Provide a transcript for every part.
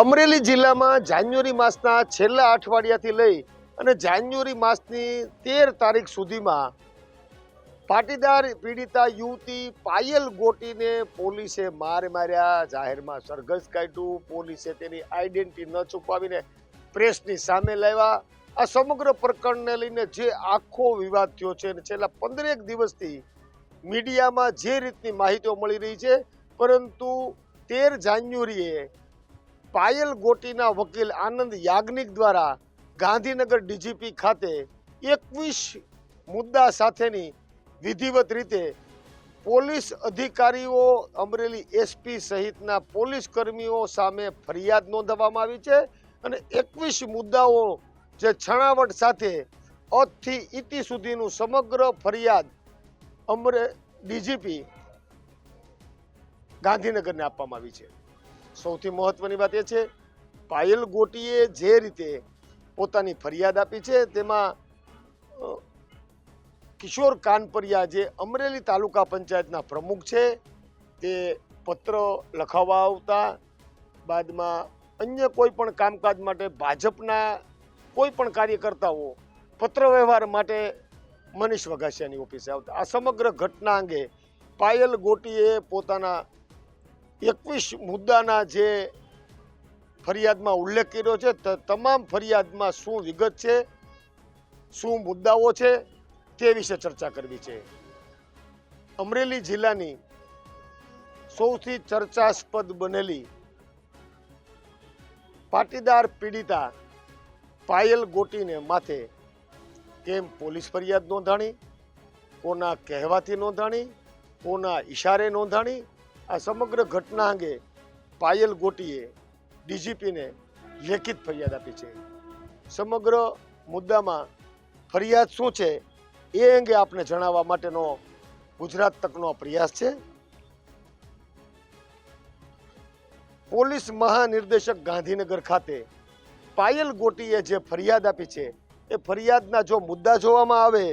અમરેલી જિલ્લામાં જાન્યુઆરી માસના છેલ્લા અઠવાડિયાથી લઈ અને જાન્યુઆરી માસની તેર તારીખ સુધીમાં પાટીદાર પીડિતા યુવતી પાયલ ગોટીને પોલીસે માર માર્યા, જાહેરમાં સરઘસ કાઢ્યું, પોલીસે તેની આઈડેન્ટિટી ન છુપાવીને પ્રેસની સામે લાવ્યા. આ સમગ્ર પ્રકરણને લઈને જે આખો વિવાદ થયો છે અને છેલ્લા પંદરેક દિવસથી મીડિયામાં જે રીતની માહિતીઓ મળી રહી છે, પરંતુ તેર જાન્યુઆરીએ પાયલ ગોટીના વકીલ આનંદ યાજ્ઞિક દ્વારા ગાંધીનગર ડીજીપી ખાતે એકવીસ મુદ્દા સાથેની વિધિવત રીતે પોલીસ અધિકારીઓ, અમરેલી એસપી સહિતના પોલીસ કર્મીઓ સામે ફરિયાદ નોંધવામાં આવી છે અને એકવીસ મુદ્દાઓ જે છણાવટ સાથે અથી ઇતિ સુધીનું સમગ્ર ફરિયાદ અમરે, ડીજીપી ગાંધીનગરને આપવામાં આવી છે. સૌથી મહત્વની વાત એ છે, પાયલ ગોટીએ જે રીતે પોતાની ફરિયાદ આપી છે, તેમાં કિશોર કાનપરિયા જે અમરેલી તાલુકા પંચાયતના પ્રમુખ છે, તે પત્ર લખાવવા આવતા, બાદમાં અન્ય કોઈ પણ કામકાજ માટે ભાજપના કોઈ પણ કાર્યકર્તાઓ પત્ર વ્યવહાર માટે મનીષ વઘાસિયાની ઓફિસે આવતા. આ સમગ્ર ઘટના અંગે પાયલ ગોટીએ પોતાના એકવીસ મુદ્દાના જે ફરિયાદમાં ઉલ્લેખ કર્યો છે તમામ ફરિયાદમાં શું વિગત છે, શું મુદ્દાઓ છે તે વિશે ચર્ચા કરવી છે. અમરેલી જિલ્લાની સૌથી ચર્ચાસ્પદ બનેલી પાટીદાર પીડિતા પાયલ ગોટીને માથે કેમ પોલીસ ફરિયાદ નોંધાણી? કોના કહેવાથી નોંધાણી? કોના ઈશારે નોંધાણી? આ સમગ્ર ઘટના અંગે પાયલ ગોટીએ ડીજીપીને લેખિત ફરિયાદ આપી છે. સમગ્ર મુદ્દામાં ફરિયાદ શું છે એ અંગે આપને જણાવવા માટેનો ગુજરાત તકનો પ્રયાસ છે. પોલીસ મહાનિર્દેશક ગાંધીનગર ખાતે પાયલ ગોટીએ જે ફરિયાદ આપી છે, એ ફરિયાદના જો મુદ્દા જોવામાં આવે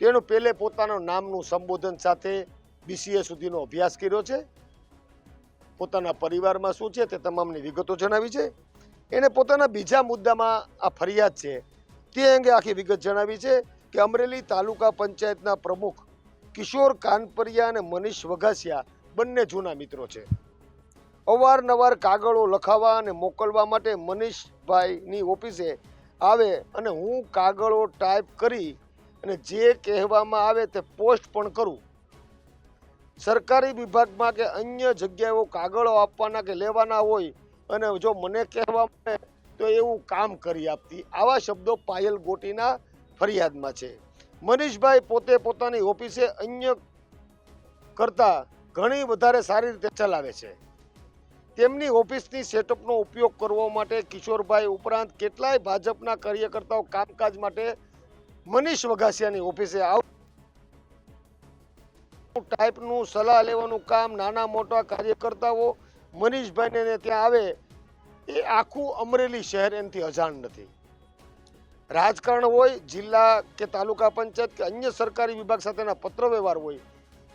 તેનું પહેલે પોતાનું નામનું સંબોધન સાથે બીસીએ સુધીનો અભ્યાસ કર્યો છે. પોતાના પરિવારમાં શું છે તે તમામની વિગતો જણાવી છે. એણે પોતાના બીજા મુદ્દામાં આ ફરિયાદ છે. તે અંગે આખી વિગત જણાવી છે કે અમરેલી તાલુકા પંચાયતના પ્રમુખ કિશોર કાનપરિયા અને મનીષ વઘાસિયા બંને જૂના મિત્રો છે. અવારનવાર કાગળો લખાવવા અને મોકલવા માટે મનીષભાઈની ઓફિસે આવે અને હું કાગળો ટાઈપ કરી અને જે કહેવામાં આવે તે પોસ્ટ પણ કરું. સરકારી વિભાગમાં કે અન્ય જગ્યાએ કાગળો આપવાના કે લેવાના હોય, અને જો મને કહેવા મળે તો એવું કામ કરી આપતી. આવા શબ્દો પાયલ ગોટીના ફરિયાદમાં છે. મનીષભાઈ પોતે પોતાની ઓફિસે અન્ય કરતાં ઘણી વધારે સારી રીતે ચલાવે છે. તેમની ઓફિસની સેટઅપનો ઉપયોગ કરવા માટે કિશોરભાઈ ઉપરાંત કેટલાય ભાજપના કાર્યકર્તાઓ કામકાજ માટે મનીષ વઘાસિયાની ઓફિસે આવ ટાઈપનું સલાહ લેવાનું કામ નાના મોટા કાર્યકર્તાઓ મનીષભાઈને ત્યાં આવે, એ આખું અમરેલી શહેર એનાથી અજાણ નથી. રાજકારણ હોય, જિલ્લા કે તાલુકા પંચાયત કે અન્ય સરકારી વિભાગ સાથેના પત્ર વ્યવહાર હોય,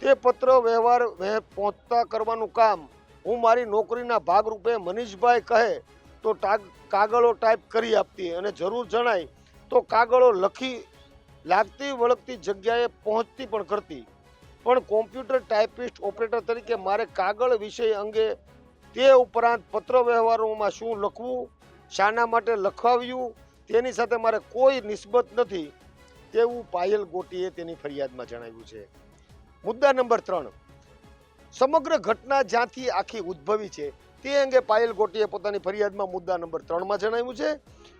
તે પત્ર વ્યવહાર વહે- પહોંચતા કરવાનું કામ હું મારી નોકરીના ભાગરૂપે મનીષભાઈ કહે તો કાગળો ટાઈપ કરી આપતી અને જરૂર જણાય તો કાગળો લખી, લાગતી વળગતી જગ્યાએ પહોંચતી પણ કરતી. પણ કોમ્પ્યુટર ટાઈપિસ્ટ ઓપરેટર તરીકે મારે કાગળ વિષય અંગે તે ઉપરાંત પત્ર વ્યવહારોમાં શું લખવું, શાના માટે લખાવ્યું, તેની સાથે મારે કોઈ નિસ્બત નથી તેવું પાયલ ગોટીએ તેની ફરિયાદમાં જણાવ્યું છે. મુદ્દા નંબર ત્રણ. સમગ્ર ઘટના જ્યાંથી આખી ઉદ્ભવી છે તે અંગે પાયલ ગોટીએ પોતાની ફરિયાદમાં મુદ્દા નંબર ત્રણમાં જણાવ્યું છે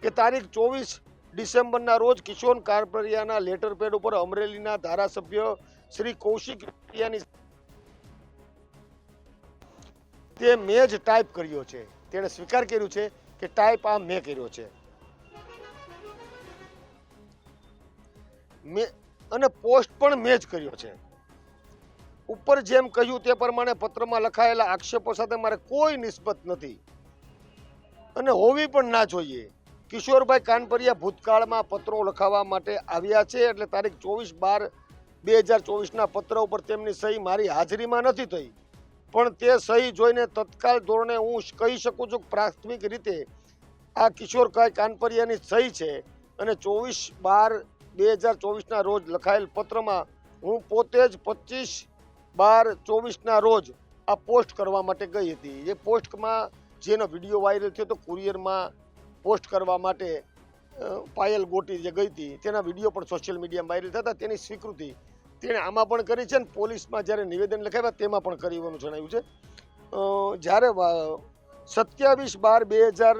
કે તારીખ ચોવીસ ડિસેમ્બરના રોજ કિશોર કારપરિયાના લેટર પેડ ઉપર અમરેલીના ધારાસભ્ય શ્રી કૌશિક રૂપિયાની તે મેં જ ટાઈપ કર્યો છે. તેણે સ્વીકાર કર્યું છે કે ટાઈપ આ મેં કર્યો છે. મેં, અને પોસ્ટ પણ મેં જ કર્યો છે. ઉપર જેમ કહ્યું તે પ્રમાણે પત્રમાં લખાયેલા આક્ષેપો સાથે મારે કોઈ નિસ્બત નથી. અને હોવી પણ ના જોઈએ. કિશોરભાઈ કાનપરિયા ભૂતકાળમાં પત્રો લખાવવા માટે આવ્યા છે એટલે તારીખ ચોવીસ બાર બે હજાર ચોવીસના પત્ર ઉપર તેમની સહી મારી હાજરીમાં નથી થઈ. પણ તે સહી જોઈને તત્કાલ ધોરણે હું કહી શકું છું પ્રાથમિક રીતે આ કિશોરભાઈ કાનપરિયાની સહી છે અને ચોવીસ બાર બે હજાર ચોવીસના રોજ લખાયેલ પત્રમાં હું પોતે જ પચીસ બાર ચોવીસના રોજ આ પોસ્ટ કરવા માટે ગઈ હતી. એ પોસ્ટમાં જેનો વીડિયો વાયરલ થયો તો કુરિયરમાં પોસ્ટ કરવા માટે પાયલ ગોટી જે ગઈ હતી, તેના વીડિયો પણ સોશિયલ મીડિયામાં વાયરલ થતા તેની સ્વીકૃતિ તેણે આમાં પણ કરી છે અને પોલીસમાં જ્યારે નિવેદન લખાવ્યા તેમાં પણ કરી હોવાનું જણાવ્યું છે. જ્યારે સત્યાવીસ બાર બે હજાર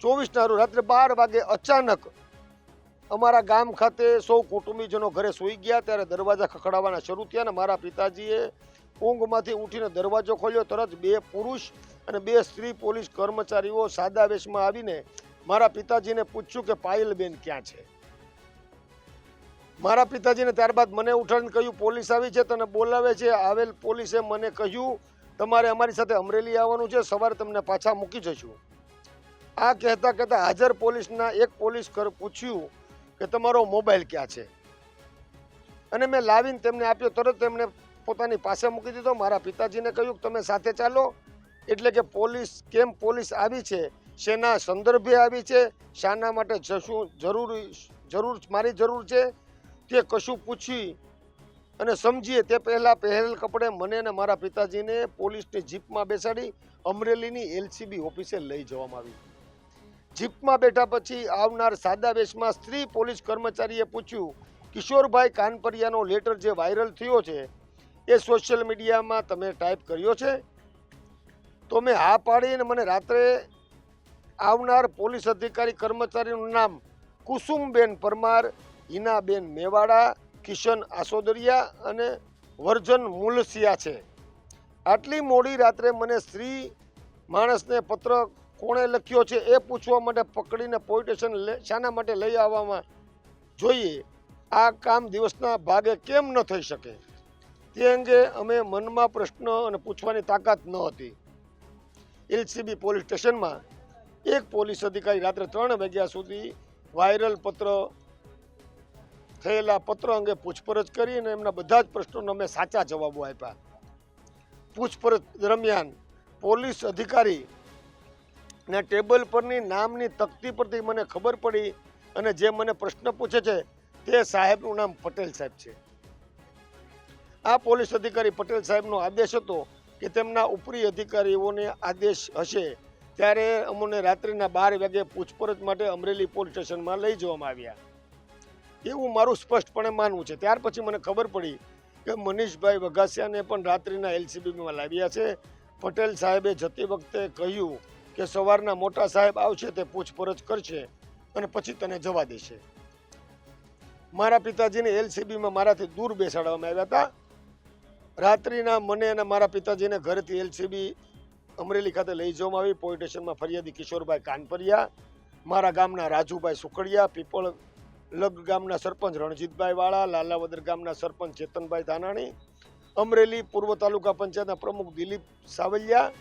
ચોવીસના રોજ રાત્રે બાર વાગે અચાનક અમારા ગામ ખાતે સૌ કુટુંબીજનો ઘરે સૂઈ ગયા ત્યારે દરવાજા ખખડાવવાના શરૂ થયા અને મારા પિતાજીએ ઊંઘમાંથી ઉઠીને દરવાજો ખોલ્યો. તરત બે પુરુષ અને બે સ્ત્રી પોલીસ કર્મચારીઓ સાદા વેશમાં આવીને મારા પિતાજીને પૂછ્યું કે પાયલબેન ક્યાં છે? મારા પિતાજીને ત્યારબાદ મને ઉઠાડીને કહ્યું, પોલીસ આવી છે, તને બોલાવે છે. આવેલ પોલીસે મને કહ્યું, તમારે અમારી સાથે અમરેલી આવવાનું છે, સવારે તમને પાછા મૂકી જશું આ કહેતા કહેતા હાજર પોલીસના એક પોલીસ કર પૂછ્યું કે, તમારો મોબાઈલ ક્યાં છે? અને મેં લાવીને તેમને આપ્યો, તરત તેમણે પોતાની પાસે મૂકી દીધો. મારા પિતાજીને કહ્યું કે, તમે સાથે ચાલો. એટલે કે પોલીસ, કેમ પોલીસ આવી છે, શેના સંદર્ભે આવી છે, શાના માટે જશું, જરૂરી, જરૂર, મારી જરૂર છે તે કશું પૂછી અને સમજીએ તે પહેલાં પહેરેલ કપડે મને અને મારા પિતાજીને પોલીસની જીપમાં બેસાડી અમરેલીની એલસીબી ઓફિસે લઈ જવામાં આવી. જીપમાં બેઠા પછી આવનાર સાદા વેશમાં સ્ત્રી પોલીસ કર્મચારીએ પૂછ્યું, કિશોરભાઈ કાનપરિયાનો લેટર જે વાયરલ થયો છે, એ સોશિયલ મીડિયામાં તમે ટાઈપ કર્યો છે? તો મેં હા પાડીને મને રાત્રે આવનાર પોલીસ અધિકારી કર્મચારીનું નામ કુસુમબેન પરમાર હિનાબેન મેવાડા, કિશન આસોદરિયા અને વર્જન મુલસિયા છે. આટલી મોડી રાત્રે મને સ્ત્રી માણસને પત્ર કોણે લખ્યો છે એ પૂછવા માટે પકડીને પોલીસ સ્ટેશન શાના માટે લઈ આવવામાં જોઈએ. આ કામ દિવસના ભાગે કેમ ન થઈ શકે? તે અંગે અમે મનમાં પ્રશ્ન અને પૂછવાની તાકાત ન હતી. એલસીબી પોલીસ સ્ટેશનમાં એક પોલીસ અધિકારી રાત્રે ત્રણ વાગ્યા સુધી વાયરલ પત્ર થયેલા પત્ર અંગે પૂછપરછ કરી અને એમના બધા જ પ્રશ્નોના અમે સાચા જવાબો આપ્યા. પૂછપરછ દરમિયાન પોલીસ અધિકારી ને ટેબલ પરની નામની તકતી પરથી મને ખબર પડી અને જે મને પ્રશ્ન પૂછે છે તે સાહેબનું નામ પટેલ સાહેબ છે. આ પોલીસ અધિકારી પટેલ સાહેબનો આદેશ હતો કે તેમના ઉપરી અધિકારીઓને આદેશ હશે ત્યારે અમને રાત્રિના બાર વાગે પૂછપરછ માટે અમરેલી પોલીસ સ્ટેશનમાં લઈ જવામાં આવ્યા. એવું મારું સ્પષ્ટપણે માનવું છે. ત્યાર પછી મને ખબર પડી કે મનીષભાઈ વઘાસિયાને પણ રાત્રિના એલસીબીમાં લાવ્યા છે. પટેલ સાહેબે જતી વખતે કહ્યું કે સવારના મોટા સાહેબ આવશે તે પૂછપરછ કરશે અને પછી તને જવા દેશે. મારા પિતાજીને એલસીબીમાં મારાથી દૂર બેસાડવામાં આવ્યા હતા. રાત્રિના મને અને મારા પિતાજીને ઘરેથી એલસીબી અમરેલી ખાતે લઈ જવામાં આવી. પોલીસ સ્ટેશનમાં ફરિયાદી કિશોરભાઈ કાનપરિયા, મારા ગામના રાજુભાઈ સુખડિયા પીપળ લગ ગામના સરપંચ રણજીતભાઈ વાળા, લાલાવદર ગામના સરપંચ ચેતનભાઈ ધાનાણી, અમરેલી પૂર્વ તાલુકા પંચાયતના પ્રમુખ દિલીપ સાવલિયા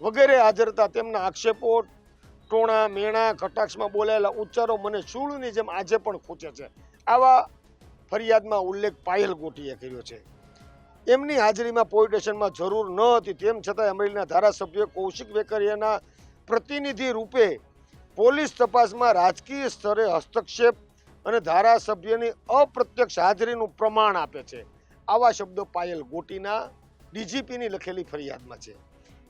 વગેરે હાજર હતા. તેમના આક્ષેપો ટોણા, મેણા, કટાક્ષમાં બોલાયેલા ઉચ્ચારો મને શૂળની જેમ આજે પણ ખૂચે છે. આવા ફરિયાદમાં ઉલ્લેખ પાયલ ગોટીએ કર્યો છે. એમની હાજરીમાં પોલીસ સ્ટેશનમાં જરૂર ન હતી. તેમ છતાં અમરેલીના ધારાસભ્ય કૌશિક વેકરિયાના પ્રતિનિધિ રૂપે પોલીસ તપાસમાં રાજકીય સ્તરે હસ્તક્ષેપ અને ધારાસભ્યની અપ્રત્યક્ષ હાજરીનું પ્રમાણ આપે છે. આવા શબ્દો પાયલ ગોટીના ડીજીપીની લખેલી ફરિયાદમાં છે.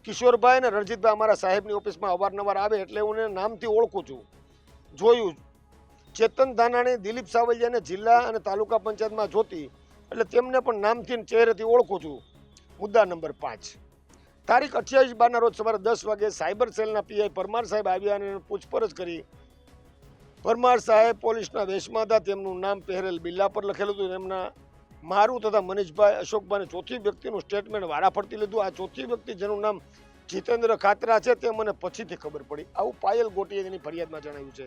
કિશોરભાઈ અને રણજીતભાઈ અમારા સાહેબની ઓફિસમાં અવારનવાર આવે એટલે હું નામથી ઓળખું છું. જોયું ચેતન ધાનાણી, દિલીપ સાવલિયાને જિલ્લા અને તાલુકા પંચાયતમાં જોતી એટલે તેમને પણ નામથી ચહેરેથી ઓળખું છું. મુદ્દા નંબર પાંચ. તારીખ અઠ્યાવીસ બારના રોજ સવારે દસ વાગે સાયબર સેલના પીઆઈ પરમાર સાહેબ આવ્યા અને પૂછપરછ કરી પરમાર સાહેબ પોલીસના હતા તેમનું નામ પહેરેલ બિલ્લા પર લખેલું હતું. એમના મારું તથા મનીષભાઈ અશોકભાઈ ચોથી વ્યક્તિનું સ્ટેટમેન્ટ વારાફરતી લીધું. આ ચોથી વ્યક્તિ જેનું નામ જીતેન્દ્ર ખાતરા છે તે મને પછીથી ખબર પડી. આવું પાયલ ગોટીએ તેની ફરિયાદમાં જણાવ્યું છે.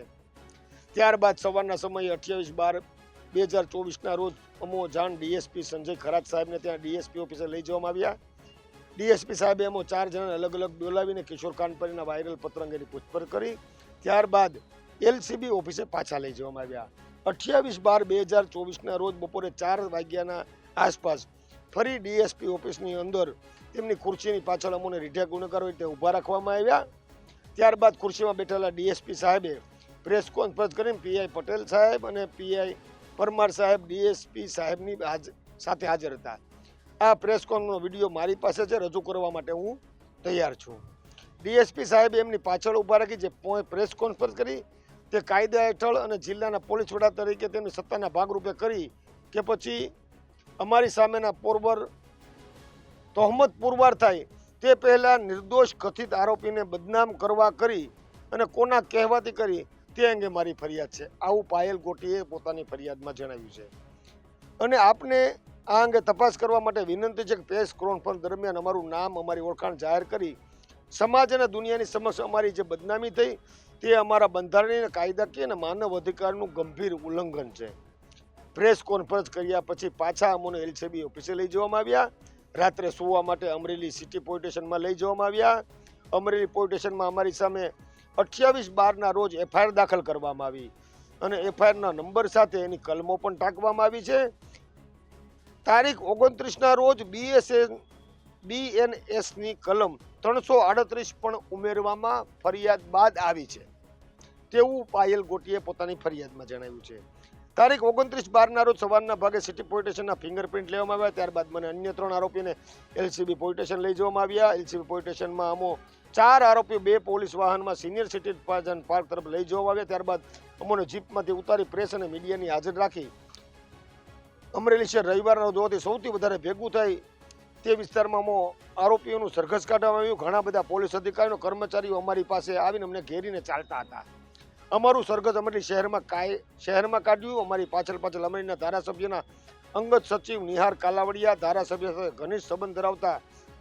ત્યારબાદ સવારના સમયે અઠ્યાવીસ બાર બે હજાર ચોવીસના રોજ અમો જાણ ડીએસપી સંજય ખરાત સાહેબને ત્યાં ડીએસપી ઓફિસે લઈ જવામાં આવ્યા. ડીએસપી સાહેબે અમો ચાર જણાને અલગ અલગ બોલાવીને કિશોર કાનપરીના વાયરલ પત્ર અંગેની પૂછપરછ કરી. ત્યારબાદ એલસીબી ઓફિસે પાછા લઈ જવામાં આવ્યા. અઠ્યાવીસ બાર બે હજાર ચોવીસના રોજ બપોરે ચાર વાગ્યાના આસપાસ ફરી ડીએસપી ઓફિસની અંદર તેમની ખુરશીની પાછળ અમોને રીઢા ગુનેગારો રીતે ઊભા રાખવામાં આવ્યા. ત્યારબાદ ખુરશીમાં બેઠેલા ડીએસપી સાહેબે પ્રેસ કોન્ફરન્સ કરીને પીઆઈ પટેલ સાહેબ અને પીઆઈ પરમાર સાહેબ ડીએસપી સાહેબની સાથે હાજર હતા. આ પ્રેસ કોન્ફરન્સનો વીડિયો મારી પાસે છે, રજૂ કરવા માટે હું તૈયાર છું. ડીએસપી સાહેબે એમની પાછળ ઊભા રાખી જે પ્રેસ કોન્ફરન્સ કરી તે કાયદા હેઠળ અને જિલ્લાના પોલીસ વડા તરીકે તેમની સત્તાના ભાગરૂપે કરી કે પછી અમારી સામેના પોરબર તોહમત પુરવાર થાય તે પહેલાં નિર્દોષ કથિત આરોપીને બદનામ કરવા કરી અને કોના કહેવાથી કરી તે અંગે મારી ફરિયાદ છે. આવું પાયલ ગોટીએ પોતાની ફરિયાદમાં જણાવ્યું છે. અને આપને આ અંગે તપાસ કરવા માટે વિનંતી છે કે પ્રેસ કોન્ફરન્સ દરમિયાન અમારું નામ, અમારી ઓળખાણ જાહેર કરી સમાજ અને દુનિયાની સમક્ષ અમારી જે બદનામી થઈ તે અમારા બંધારણીય કાયદાકીય અને માનવ અધિકારનું ગંભીર ઉલ્લંઘન છે. પ્રેસ કોન્ફરન્સ કર્યા પછી પાછા અમોને એલસીબી ઓફિસે લઈ જવામાં આવ્યા. રાત્રે સુવા માટે અમરેલી સિટી પોલીસ સ્ટેશનમાં લઈ જવામાં આવ્યા. અમરેલી પોલીસ સ્ટેશનમાં અમારી સામે અઠ્યાવીસ બારના રોજ એફઆઈઆર દાખલ કરવામાં આવી અને એફઆઈઆરના નંબર સાથે એની કલમો પણ ટાંકવામાં આવી છે. તારીખ ઓગણત્રીસના રોજ બીએસએન, બીએનએસની કલમ ત્રણસો આડત્રીસ પણ ઉમેરવામાં ફરિયાદ બાદ આવી છે. તેવું પાયલ ગોટીએ પોતાની ફરિયાદમાં જણાવ્યું છે. તારીખ ઓગણત્રીસ બારના રોજ સવારના ભાગે સિટી પોલીસ ફિંગરપ્રિન્ટ લેવામાં આવ્યા. ત્યારબાદ મને અન્ય ત્રણ આરોપીને એલસીબી પોલીસ સ્ટેશન લઈ જવામાં આવ્યા. એલસીબી પોલીસ સ્ટેશનમાં અમો ચાર આરોપીઓ બે પોલીસ વાહનમાં સિનિયર સિટીઝન પાર્ક તરફ લઈ જવામાં આવ્યા. ત્યારબાદ અમોને જીપમાંથી ઉતારી પ્રેસ અને મીડિયાની હાજર રાખી. અમરેલી શહેર રવિવારના રોજ હોવાથી સૌથી વધારે ભેગું થઈ તે વિસ્તારમાં અમો આરોપીઓનું સરઘસ કાઢવામાં આવ્યું. ઘણા બધા પોલીસ અધિકારીઓ, કર્મચારીઓ અમારી પાસે આવીને અમને ઘેરીને ચાલતા હતા. અમારું સરગસ અમરેલી શહેરમાં કાય શહેરમાં કાઢ્યું. અમારી પાછળ પાછળ અમરેલીના ધારાસભ્યના અંગત સચિવ નિહાર કાલાવડિયા, ધારાસભ્ય સાથે ઘનિષ્ઠ સંબંધ ધરાવતા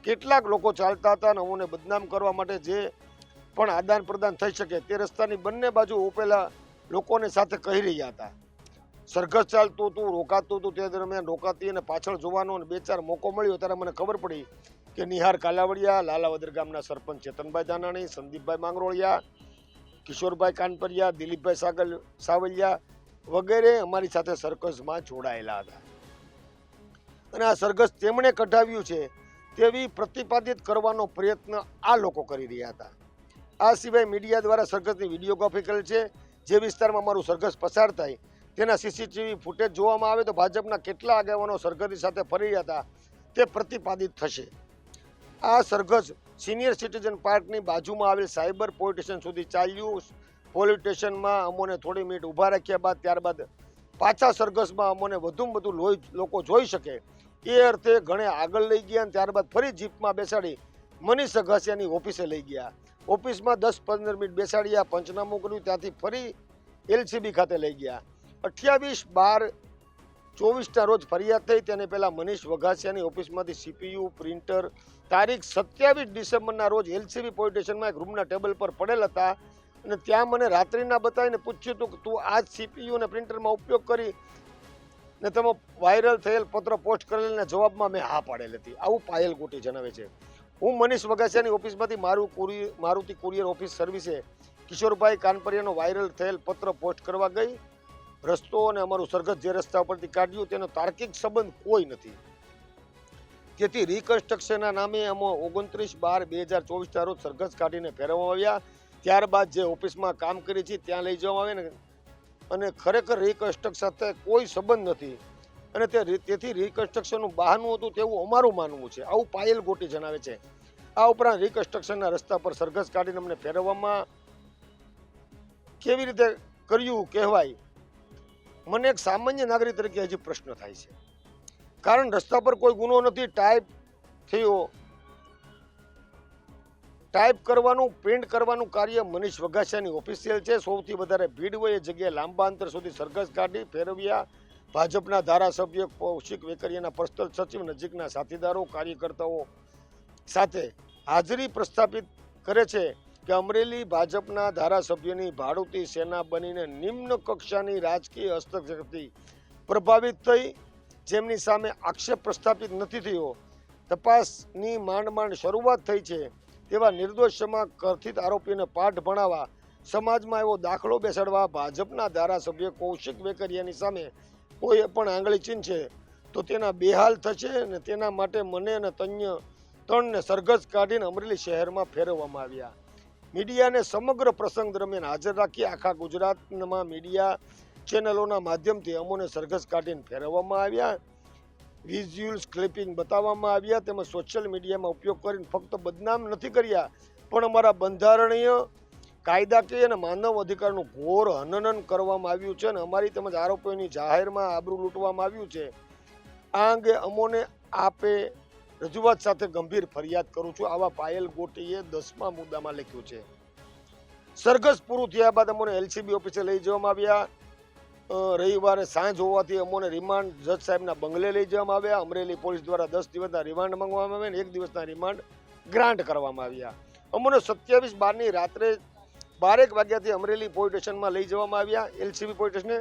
કેટલાક લોકો ચાલતા હતા અને અમોને બદનામ કરવા માટે જે પણ આદાન પ્રદાન થઈ શકે તે રસ્તાની બંને બાજુ ઉપેલા લોકોને સાથે કહી રહ્યા હતા. સરઘસ ચાલતું હતું, રોકાતું હતું. તે દરમિયાન રોકાતી અને પાછળ જોવાનો અને બે ચાર મોકો મળ્યો ત્યારે મને ખબર પડી કે નિહાર કાલાવડિયા, લાલાવદર ગામના સરપંચ ચેતનભાઈ દાનાણી સંદીપભાઈ માંગરોળિયા કિશોરભાઈ કાનપરિયા, દિલીપભાઈ સાગલ સાવલિયા વગેરે અમારી સાથે સર્કસમાં જોડાયેલા હતા. અને આ સરઘસ તેમણે કઢાવ્યું છે તેવી પ્રતિપાદિત કરવાનો પ્રયત્ન આ લોકો કરી રહ્યા હતા. આ સિવાય મીડિયા દ્વારા સરઘસની વિડીયોગ્રાફી કરેલ છે, જે વિસ્તારમાં અમારું સરઘસ પસાર થાય, તેના સીસીટીવી ફૂટેજ જોવામાં આવે તો ભાજપના કેટલા આગેવાનો સરઘસની સાથે ફરી રહ્યા હતા તે પ્રતિપાદિત થશે. આ સરઘસ સિનિયર સિટીઝન પાર્કની બાજુમાં આવેલ સાયબર પોલીસ સ્ટેશન સુધી ચાલ્યું. પોલીસ સ્ટેશનમાં અમોને થોડી મિનિટ ઊભા રાખ્યા બાદ ત્યારબાદ પાછા સરઘસમાં અમોને વધુમાં વધુ લોહી લોકો જોઈ શકે. એ અર્થે ઘણે આગળ લઈ ગયા અને ત્યારબાદ ફરી જીપમાં બેસાડી મનીષ અગાસિયાની ઓફિસે લઈ ગયા. ઓફિસમાં દસ પંદર મિનિટ બેસાડ્યા પંચનામું કર્યું. ત્યાંથી ફરી એલસીબી ખાતે લઈ ગયા. અઠ્યાવીસ બાર ચોવીસના રોજ ફરિયાદ થઈ તેને પહેલાં મનીષ વઘાસિયાની ઓફિસમાંથી સીપીયુ, પ્રિન્ટર તારીખ સત્યાવીસ ડિસેમ્બરના રોજ એલસીબી પોલીસ સ્ટેશનમાં એક રૂમના ટેબલ પર પડેલ હતા અને ત્યાં મને રાત્રિના બતાવીને પૂછ્યું હતું કે તું આ સીપીયુ અને પ્રિન્ટરમાં ઉપયોગ કરી ને તમે વાયરલ થયેલ પત્ર પોસ્ટ કરેલના જવાબમાં મેં હા પાડેલ હતી. આવું પાયલ કોટી જણાવે છે. હું મનીષ વઘાસિયાની ઓફિસમાંથી મારું કુરિયર, મારુતિ કુરિયર ઓફિસ સર્વિસે કિશોરભાઈ કાનપરિયાનો વાયરલ થયેલ પત્ર પોસ્ટ કરવા ગઈ. રસ્તો અને અમારું સરઘસ જે રસ્તા પરથી કાઢ્યું તેનો તાર્કિક સંબંધ કોઈ નથી. તેથી રિકન્સ્ટ્રક્શનના નામે અમે ઓગણત્રીસ બાર બે હજાર ચોવીસના રોજ સરઘસ કાઢીને ફેરવવામાં આવ્યા. ત્યારબાદ જે ઓફિસમાં કામ કરી છે ત્યાં લઈ જવામાં આવે ને, અને ખરેખર રિકન્સ્ટ્રક્શન સાથે કોઈ સંબંધ નથી. અને તે તેથી રિકન્સ્ટ્રક્શનનું બહાનું હતું તેવું અમારું માનવું છે. આવું પાયલ ગોટી જણાવે છે. આ ઉપરાંત રિકન્સ્ટ્રક્શનના રસ્તા પર સરઘસ કાઢીને અમને ફેરવવામાં કેવી રીતે કર્યું કહેવાય? મને એક સામાન્ય નાગરિક તરીકે હજી પ્રશ્ન થાય છે. કારણ રસ્તા પર કોઈ ગુનો નથી ટાઈપ થયો. ટાઈપ કરવાનું પ્રિન્ટ કરવાનું કાર્ય મનીષ વઘાસિયાની ઓફિશિયલ છે. સૌથી વધારે ભીડ હોય એ જગ્યાએ લાંબા અંતર સુધી સરઘસ કાઢી ફેરવ્યા. ભાજપના ધારાસભ્ય કૌશિક વેકરિયાના પર્સનલ સચિવ, નજીકના સાથીદારો, કાર્યકર્તાઓ સાથે હાજરી પ્રસ્થાપિત કરે છે. કે અમરેલી ભાજપના ધારાસભ્યની ભાડુતી સેના બનીને નિમ્ન કક્ષાની રાજકીય હસ્તક્ષેપથી પ્રભાવિત થઈ, જેમની સામે આક્ષેપ પ્રસ્થાપિત નથી થયો. તપાસની માંડ માંડ શરૂઆત થઈ છે તેવા નિર્દોષમાં કથિત આરોપીને પાઠ ભણાવવા, સમાજમાં એવો દાખલો બેસાડવા ભાજપના ધારાસભ્ય કૌશિક વેકરિયાની સામે કોઈ પણ આંગળી ચીનશે તો તેના બેહાલ થશે અને તેના માટે મને અને તન્ય તણને સરઘસ કાઢીને અમરેલી શહેરમાં ફેરવવામાં આવ્યા. મીડિયાને સમગ્ર પ્રસંગ દરમિયાન હાજર રાખી આખા ગુજરાતમાં મીડિયા ચેનલોના માધ્યમથી અમોને સરઘસ કાઢીને ફેરવવામાં આવ્યા. વિઝ્યુઅલ્સ ક્લિપિંગ બતાવવામાં આવ્યા તેમજ સોશિયલ મીડિયામાં ઉપયોગ કરીને ફક્ત બદનામ નથી કર્યા, પણ અમારા બંધારણીય કાયદાકીય અને માનવ અધિકારનું ઘોર હનન કરવામાં આવ્યું છે અને અમારી તેમજ આરોપીઓની જાહેરમાં આબરૂ લૂંટવામાં આવ્યું છે. આ અંગે અમોને આપે રજૂઆત સાથે ગંભીર ફરિયાદ કરું છું. આવા પાયલ ગોટીએ દસમા મુદ્દામાં લખ્યું છે. સરઘસ પૂરું થયા બાદ અમોને એલસીબી ઓફિસે લઈ જવામાં આવ્યા. રવિવારે સાંજ હોવાથી અમોને રિમાન્ડ જજ સાહેબના બંગલે લઈ જવામાં આવ્યા. અમરેલી પોલીસ દ્વારા દસ દિવસના રિમાન્ડ માંગવામાં આવ્યા અને એક દિવસના રિમાન્ડ ગ્રાન્ટ કરવામાં આવ્યા. અમોને સત્યાવીસ બારની રાત્રે બારેક વાગ્યાથી અમરેલી પોલીસ સ્ટેશનમાં લઈ જવામાં આવ્યા. એલસીબી પોલીસ સ્ટેશને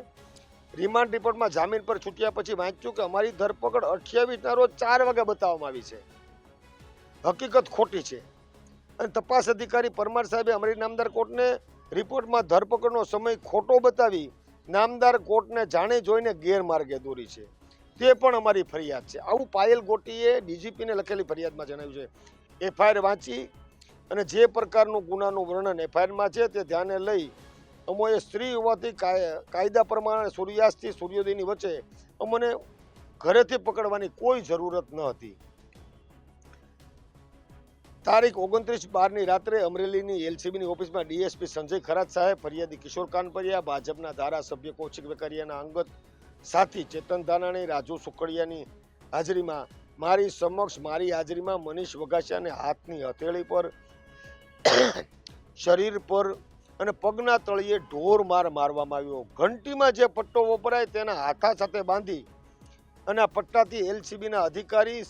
રિમાન્ડ રિપોર્ટમાં જામીન પર છૂટ્યા પછી વાંચ્યું કે અમારી ધરપકડ અઠ્યાવીસના રોજ ચાર વાગે બતાવવામાં આવી છે. હકીકત ખોટી છે. અને તપાસ અધિકારી પરમાર સાહેબે અમારી નામદાર કોર્ટને રિપોર્ટમાં ધરપકડનો સમય ખોટો બતાવી નામદાર કોર્ટને જાણે જોઈને ગેરમાર્ગે દોરી છે. તે પણ અમારી ફરિયાદ છે. આવું પાયલ ગોટીએ ડીજીપીને લખેલી ફરિયાદમાં જણાવ્યું છે. એફઆઈઆર વાંચી અને જે પ્રકારનું ગુનાનું વર્ણન એફઆઈઆરમાં છે તે ધ્યાને લઈ અમોએ સ્ત્રી હોવાથી કાયદા પ્રમાણે સૂર્યાસ્તથી સૂર્યોદયની વચ્ચે અમને ઘરેથી પકડવાની કોઈ જરૂરત ન હતી. તારીખ ઓગણત્રીસ બારની રાત્રે અમરેલીની એલસીબીની ઓફિસમાં ડીએસપી સંજય ખરાત સાહેબ, ફરિયાદી કિશોર કાનપરિયા, ભાજપના ધારાસભ્ય કૌશિક વેકરિયાના અંગત સાથી ચેતન ધાનાણી, રાજુ સુખડિયાની હાજરીમાં, મારી સમક્ષ મારી હાજરીમાં મનીષ વઘાસિયાને હાથની હથેળી પર, શરીર પર અને પગના તળિયે ઢોર માર મારવામાં આવ્યો. ઘંટીમાં જે પટ્ટો વપરાય તેના હાથા સાથે બાંધી અને આ પટ્ટાથી એલસીબીના અધિકારી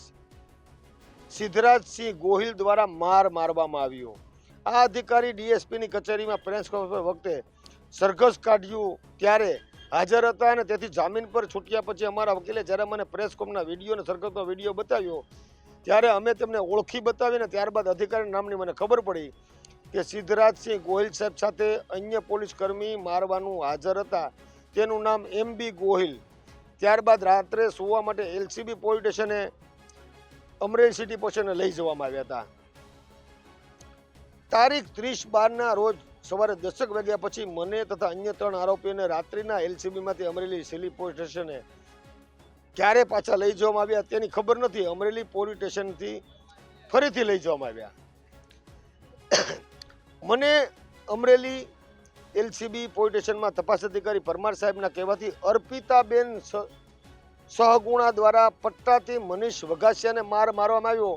સિદ્ધરાજસિંહ ગોહિલ દ્વારા માર મારવામાં આવ્યો. આ અધિકારી ડીએસપીની કચેરીમાં પ્રેસ કોન્ફરન્સ વખતે સરઘસ કાઢ્યું ત્યારે હાજર હતા અને તેથી જામીન પર છૂટ્યા પછી અમારા વકીલે જ્યારે મને પ્રેસ કોમના વીડિયો અને સરઘસનો વીડિયો બતાવ્યો, ત્યારે અમે તેમને ઓળખી બતાવીને ત્યારબાદ અધિકારી નામની મને ખબર પડી કે સિદ્ધરાજસિંહ ગોહિલ સાહેબ સાથે અન્ય પોલીસ કર્મી મારવાનું હાજર હતા. તેનું નામ એમ બી ગોહિલ. ત્યારબાદ રાત્રે સુવા માટે એલસીબી પોલીસ સ્ટેશને અમરેલી સિટી પોસ્ટને લઈ જવામાં આવ્યા હતા. તારીખ ત્રીસ બારના રોજ સવારે દસક વાગ્યા પછી મને તથા અન્ય ત્રણ આરોપીઓને રાત્રિના એલસીબીમાંથી અમરેલી સિલી પોલીસ સ્ટેશને ક્યારે પાછા લઈ જવામાં આવ્યા તેની ખબર નથી. અમરેલી પોલીસ સ્ટેશનથી ફરીથી લઈ જવામાં આવ્યા. મને અમરેલી એલસીબી પોલીસ સ્ટેશનમાં તપાસ અધિકારી પરમાર સાહેબના કહેવાથી અર્પિતાબેન સહગુણા દ્વારા પટ્ટાથી મનીષ વઘાસિયાને માર મારવામાં આવ્યો.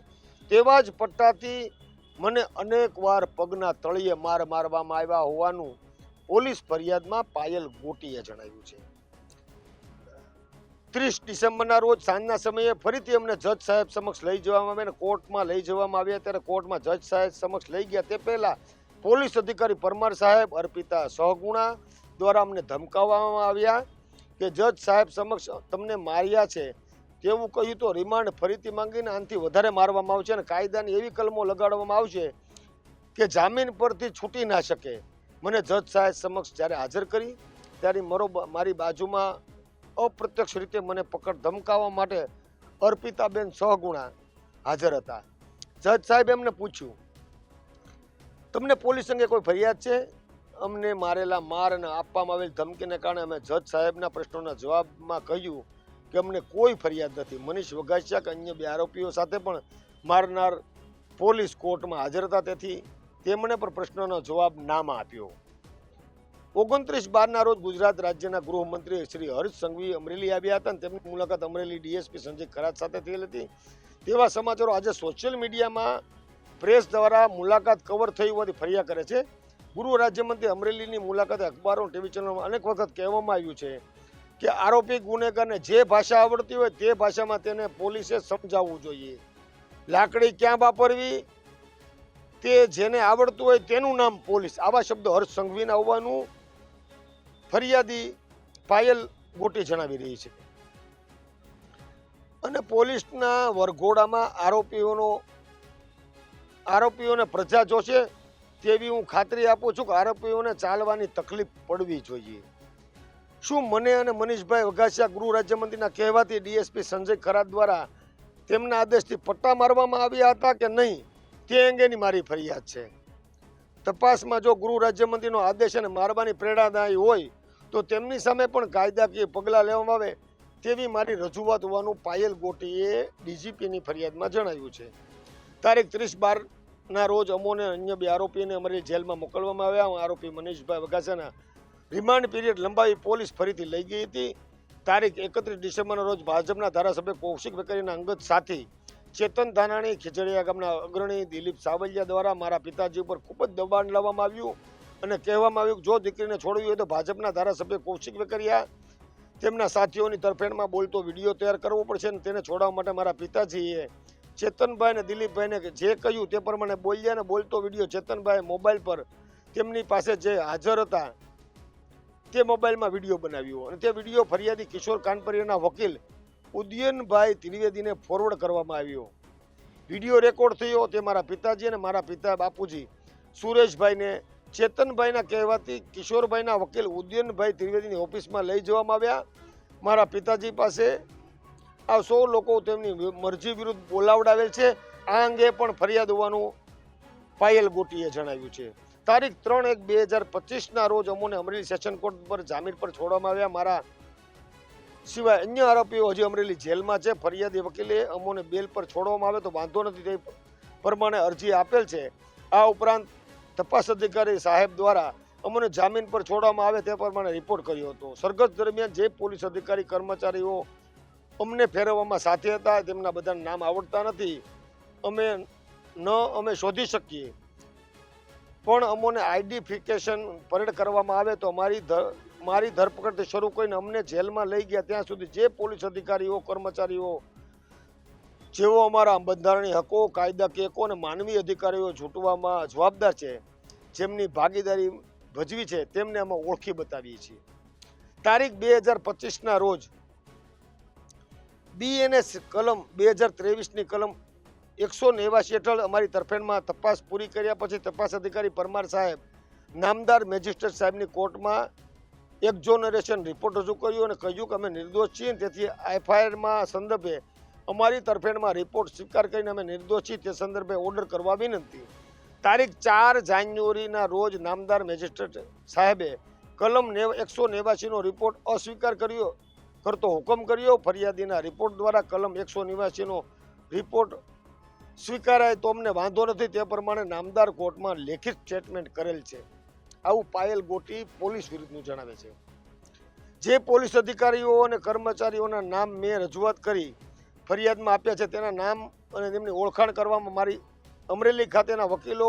તેવા જ પટ્ટાથી મને અનેક વાર પગના તળિયે માર મારવામાં આવ્યા હોવાનું પોલીસ ફરિયાદમાં પાયલ ગોટીએ જણાવ્યું છે. ત્રીસ ડિસેમ્બરના રોજ સાંજના સમયે ફરીથી અમને જજ સાહેબ સમક્ષ લઈ જવામાં આવ્યા અને કોર્ટમાં લઈ જવામાં આવ્યા. ત્યારે કોર્ટમાં જજ સાહેબ સમક્ષ લઈ ગયા. તે પહેલા પોલીસ અધિકારી પરમાર સાહેબ અર્પિતા સહગુણા દ્વારા અમને ધમકાવવામાં આવ્યા કે જજ સાહેબ સમક્ષ તમને માર્યા છે તેવું કહ્યું તો રિમાન્ડ ફરીથી માંગીને આનાથી વધારે મારવામાં આવશે અને કાયદાની એવી કલમો લગાડવામાં આવશે કે જામીન પરથી છૂટી ના શકે. મને જજ સાહેબ સમક્ષ જ્યારે હાજર કરી ત્યારે મારો મારી બાજુમાં અપ્રત્યક્ષ રીતે મને પકડ ધમકાવવા માટે અર્પિતાબેન સહગુણા હાજર હતા. જજ સાહેબ એમને પૂછ્યું તમને પોલીસ અંગે કોઈ ફરિયાદ છે? અમને મારેલા માર અને આપવામાં આવેલ ધમકીને કારણે અમે જજ સાહેબના પ્રશ્નોના જવાબમાં કહ્યું કે અમને કોઈ ફરિયાદ નથી. મનીષ વઘાસિયા કે અન્ય બે આરોપીઓ સાથે પણ મારનાર પોલીસ કોર્ટમાં હાજર હતા. તેથી તેમણે પણ પ્રશ્નોનો જવાબ નામાં આપ્યો. ઓગણત્રીસ બારના રોજ ગુજરાત રાજ્યના ગૃહમંત્રી શ્રી હર્ષ સંઘવી અમરેલી આવ્યા હતા અને તેમની મુલાકાત અમરેલી ડીએસપી સંજય ખરાત સાથે થયેલ હતી. તેવા સમાચારો આજે સોશિયલ મીડિયામાં પ્રેસ દ્વારા મુલાકાત કવર થઈ હોવાથી ફરિયાદ કરે છે. ગૃહ રાજ્યમંત્રી અમરેલીની મુલાકાતે અખબારો, ટીવી ચેનલમાં અનેક વખત કહેવામાં આવ્યું છે કે આરોપી ગુનેગારને જે ભાષા આવડતી હોય તે ભાષામાં તેને પોલીસે સમજાવવું જોઈએ. લાકડી ક્યાં વાપરવી? તે જેને આવડતું હોય તેનું નામ પોલીસ. આવા શબ્દો હર્ષ સંઘવીને આવવાનું ફરિયાદી પાયલ ગોટી જણાવી રહી છે. અને પોલીસના વરઘોડામાં આરોપીઓનો આરોપીઓને પ્રજા જોશે તેવી હું ખાતરી આપું છું કે આરોપીઓને ચાલવાની તકલીફ પડવી જોઈએ. શું મને અને મનીષભાઈ વઘાસિયા ગૃહ રાજ્યમંત્રીના કહેવાથી ડીએસપી સંજય ખરાત દ્વારા તેમના આદેશથી પટ્ટા મારવામાં આવ્યા હતા કે નહીં, તે અંગેની મારી ફરિયાદ છે. તપાસમાં જો ગૃહ રાજ્યમંત્રીનો આદેશ અને મારવાની પ્રેરણાદાયી હોય, તો તેમની સામે પણ કાયદાકીય પગલાં લેવામાં આવે તેવી મારી રજૂઆત હોવાનું પાયલ ગોટીએ ડીજીપીની ફરિયાદમાં જણાવ્યું છે. તારીખ ત્રીસ બારના રોજ અમોને અન્ય બે આરોપીને અમારી જેલમાં મોકલવામાં આવ્યા. આરોપી મનીષભાઈ વઘાસાના રિમાન્ડ પીરિયડ લંબાવી પોલીસ ફરીથી લઈ ગઈ હતી. તારીખ એકત્રીસ ડિસેમ્બરના રોજ ભાજપના ધારાસભ્ય કૌશિક વેકરીના અંગત સાથી ચેતન ધાનાણી, ખીજડીયા ગામના અગ્રણી દિલીપ સાવલિયા દ્વારા મારા પિતાજી ઉપર ખૂબ જ દબાણ લાવવામાં આવ્યું અને કહેવામાં આવ્યું જો દીકરીને છોડવી હોય તો ભાજપના ધારાસભ્ય કૌશિક વેકરિયા તેમના સાથીઓની તરફેણમાં બોલતો વીડિયો તૈયાર કરવો પડશે અને તેને છોડાવવા માટે મારા પિતાજીએ ચેતનભાઈ ને દિલીપભાઈને જે કહ્યું તે પ્રમાણે બોલ્યા અને બોલતો વીડિયો ચેતનભાઈ મોબાઈલ પર તેમની પાસે જે હાજર હતા, તે મોબાઈલમાં વીડિયો બનાવ્યો અને તે વીડિયો ફરિયાદી કિશોર કાનપરિયાના વકીલ ઉદયનભાઈ ત્રિવેદીને ફોરવર્ડ કરવામાં આવ્યો. વીડિયો રેકોર્ડ થયો તે મારા પિતાજી અને મારા પિતા બાપુજી. સુરેશભાઈને ચેતનભાઈના કહેવાથી કિશોરભાઈના વકીલ ઉદયનભાઈ ત્રિવેદીની ઓફિસમાં લઈ જવામાં આવ્યા. મારા પિતાજી પાસે આ સો લોકો તેમની મરજી વિરુદ્ધ બોલાવડાવેલ છે. આ અંગે પણ ફરિયાદ હોવાનું પાયલ ગોટીએ જણાવ્યું છે. તારીખ ત્રણ એક બે હજાર પચીસના રોજ અમોને અમરેલી સેશન કોર્ટ પર જામીન પર છોડવામાં આવ્યા. મારા સિવાય અન્ય આરોપીઓ હજી અમરેલી જેલમાં છે. ફરિયાદી વકીલે અમોને બેલ પર છોડવામાં આવે તો વાંધો નથી. તે પ્રમાણે અરજી આપેલ છે. આ ઉપરાંત તપાસ અધિકારી સાહેબ દ્વારા અમને જામીન પર છોડવામાં આવે તે પ્રમાણે રિપોર્ટ કર્યો હતો. સરઘસ દરમિયાન જે પોલીસ અધિકારી કર્મચારીઓ અમને ફેરવવામાં સાથે હતા, તેમના બધાના નામ આવડતા નથી. અમે ન અમે શોધી શકીએ. પણ અમોને આઈડેન્ટિફિકેશન પરેડ કરવામાં આવે તો અમારી મારી ધરપકડથી શરૂ કરીને અમને જેલમાં લઈ ગયા ત્યાં સુધી જે પોલીસ અધિકારીઓ, કર્મચારીઓ, જેઓ અમારા બંધારણીય હકો કાયદાકીય હકો અને માનવી અધિકારીઓ છૂટવામાં જવાબદાર છે, જેમની ભાગીદારી ભજવી છે, તેમને અમે ઓળખી બતાવીએ છીએ. તારીખ બે હજાર પચીસના રોજ બીએનએસ કલમ બે હજાર ત્રેવીસની કલમ એકસો નેવાસી હેઠળ અમારી તરફેણમાં તપાસ પૂરી કર્યા પછી તપાસ અધિકારી પરમાર સાહેબ, નામદાર મેજિસ્ટ્રેટ સાહેબની કોર્ટમાં એક્ઝોનરેશન રિપોર્ટ રજૂ કર્યો અને કહ્યું કે અમે નિર્દોષ છીએ તેથી એફઆઈઆરમાં સંદર્ભે અમારી તરફેણમાં રિપોર્ટ સ્વીકાર કરીને અમે નિર્દોષ છીએ તે સંદર્ભે ઓર્ડર કરવા વિનંતી. તારીખ ચાર જાન્યુઆરીના રોજ નામદાર મેજિસ્ટ્રેટ સાહેબે કલમ એકસો નેવાસીનો રિપોર્ટ અસ્વીકાર કર્યો કરતો હુકમ કર્યો. ફરિયાદીના રિપોર્ટ દ્વારા કલમ એકસો નેવાસીનો રિપોર્ટ સ્વીકારાય તો અમને વાંધો નથી. તે પ્રમાણે નામદાર કોર્ટમાં લેખિત સ્ટેટમેન્ટ કરેલ છે. આવું પાયલ ગોટી પોલીસ વિરુદ્ધનું જણાવે છે. જે પોલીસ અધિકારીઓ અને કર્મચારીઓના નામ મેં રજૂઆત કરી, ફરિયાદમાં આપ્યા છે, તેના નામ અને તેમની ઓળખાણ કરવામાં મારી અમરેલી ખાતેના વકીલો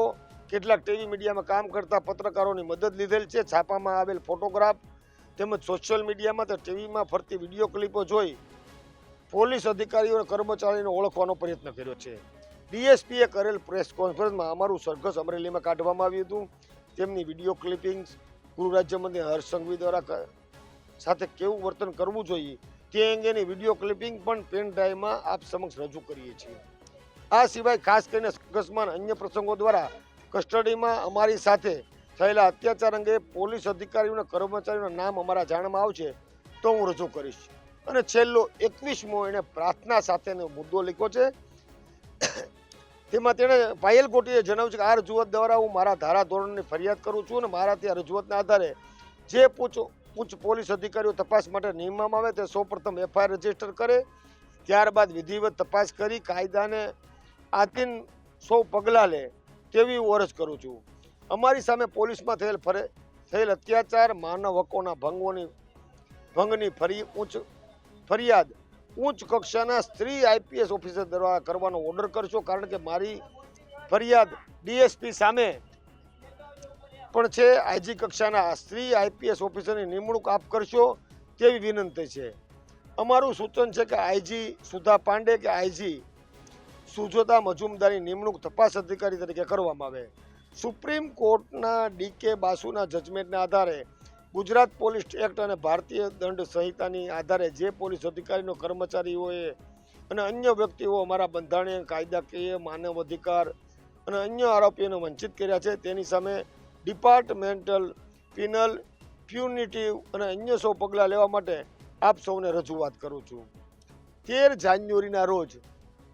કેટલાક ટીવી મીડિયામાં કામ કરતા પત્રકારોની મદદ લીધેલ છે. છાપામાં આવેલ ફોટોગ્રાફ તેમજ સોશિયલ મીડિયામાં તો ટીવીમાં ફરતી વીડિયો ક્લિપો જોઈ પોલીસ અધિકારીઓ અને કર્મચારીને ઓળખવાનો પ્રયત્ન કર્યો છે. ડીએસપીએ કરેલ પ્રેસ કોન્ફરન્સમાં અમારું સરઘસ અમરેલીમાં કાઢવામાં આવ્યું હતું. તેમની વીડિયો ક્લિપિંગ્સ ગૃહ રાજ્યમંત્રી હર્ષ સંઘવી દ્વારા સાથે કેવું વર્તન કરવું જોઈએ તે અંગેની વીડિયો ક્લિપિંગ પણ પેન ડ્રાઈવમાં આપ સમક્ષ રજૂ કરીએ છીએ. આ સિવાય ખાસ કરીને સરઘસમાં અન્ય પ્રસંગો દ્વારા કસ્ટડીમાં અમારી સાથે થયેલા અત્યાચાર અંગે પોલીસ અધિકારીઓ અને કર્મચારીઓના નામ અમારા જાણમાં આવશે તો હું રજૂ કરીશ. અને છેલ્લો એકવીસમો એણે પ્રાર્થના સાથેનો મુદ્દો લખ્યો છે. તેમાં તેણે પાયલ કોટીએ જણાવ્યું છે કે આ રજૂઆત દ્વારા હું મારા ધારા ધોરણની ફરિયાદ કરું છું અને મારા ત્યાં રજૂઆતના આધારે જે પૂછ, ઉચ્ચ પોલીસ અધિકારીઓ તપાસ માટે નિમવામાં આવે તે સૌપ્રથમ એફઆઈઆર રજિસ્ટર કરે. ત્યારબાદ વિધિવત તપાસ કરી, કાયદાને આધીન સૌ પગલાં લે તેવી હું અરજ કરું છું. અમારી સામે પોલીસમાં થયેલ ફરે, થયેલ અત્યાચાર માનવ હકોના ભંગોની, ભંગની ફરી ઉચ્ચ ફરિયાદ ઉચ્ચ કક્ષાના સ્ત્રી આઈપીએસ ઓફિસર દ્વારા કરવાનો ઓર્ડર કરશો કારણ કે મારી ફરિયાદ ડીએસપી સામે પણ છે. આઈજી કક્ષાના સ્ત્રી આઈપીએસ ઓફિસરની નિમણૂક આપ કરશો તેવી વિનંતી છે. અમારું સૂચન છે કે આઈજી સુધા પાંડે કે આઈજી સુજોતા મજુમદારની નિમણૂક તપાસ અધિકારી તરીકે કરવામાં આવે. સુપ્રીમ કોર્ટના ડીકે બાસુના જજમેન્ટના આધારે ગુજરાત પોલીસ એક્ટ અને ભારતીય દંડ સંહિતાની આધારે જે પોલીસ અધિકારીનો કર્મચારીઓએ અને અન્ય વ્યક્તિઓ અમારા બંધારણીય કાયદાકીય માનવ અધિકાર અને અન્ય આરોપીઓને વંચિત કર્યા છે, તેની સામે ડિપાર્ટમેન્ટલ પિનલ, પ્યુનિટિવ અને અન્ય સૌ પગલાં લેવા માટે આપ સૌને રજૂઆત કરું છું. તેર જાન્યુઆરીના રોજ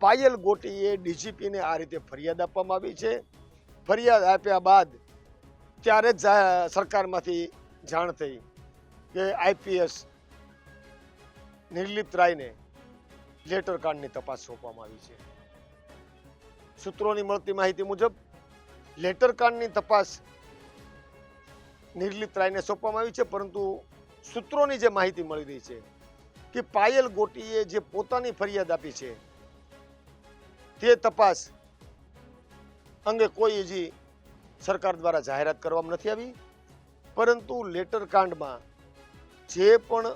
પાયલ ગોટીએ ડીજીપીને આ રીતે ફરિયાદ આપવામાં આવી છે. ફરિયાદ આપ્યા બાદ ત્યારે જ સરકારમાંથી જાણ થઈ કે આઈપીએસ નિર્લિપ્ત રાયને લેટર કાર્ડની તપાસ સોંપવામાં આવી છે. સૂત્રોની મળતી માહિતી મુજબ, લેટર કાર્ડની તપાસ નિર્લિપ્ત રાયને સોંપવામાં આવી છે, પરંતુ સૂત્રોની જે માહિતી મળી રહી છે કે પાયલ ગોટીએ જે પોતાની ફરિયાદ આપી છે, તે તપાસ અંગે કોઈ હજી સરકાર દ્વારા જાહેરાત કરવામાં નથી આવી. પરંતુ લેટર કાંડમાં જે પણ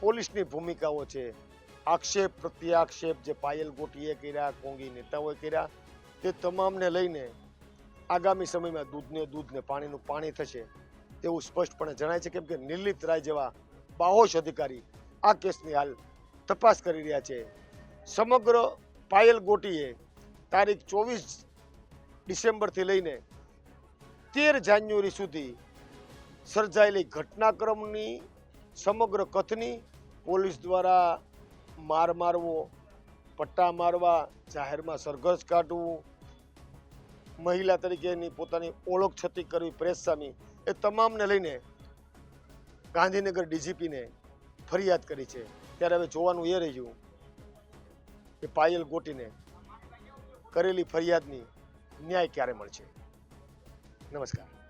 પોલીસની ભૂમિકાઓ છે, આક્ષેપ, પ્રત્યાક્ષેપ જે પાયલ ગોટીએ કર્યા, કોંગી નેતાઓએ કર્યા, તે તમામને લઈને આગામી સમયમાં દૂધને દૂધને પાણીનું પાણી થશે તેવું સ્પષ્ટપણે જણાય છે. કેમ કે નિર્લિત રાય જેવા બાહોશ અધિકારી આ કેસની હાલ તપાસ કરી રહ્યા છે. સમગ્ર પાયલ ગોટીએ તારીખ ચોવીસ ડિસેમ્બરથી લઈને તેર જાન્યુઆરી સુધી સર્જાયેલી ઘટનાક્રમની સમગ્ર કથની પોલીસ દ્વારા માર મારવો, પટ્ટા મારવા, જાહેરમાં સરઘસ કાઢવું, મહિલા તરીકેની પોતાની ઓળખ છતી કરવી, પ્રેસ સામે, એ તમામને લઈને ગાંધીનગર ડીજીપીને ફરિયાદ કરી છે. ત્યારે હવે જોવાનું એ રહ્યું કે પાયલ ગોટીને કરેલી ફરિયાદની ન્યાય ક્યારે મળશે? નમસ્કાર.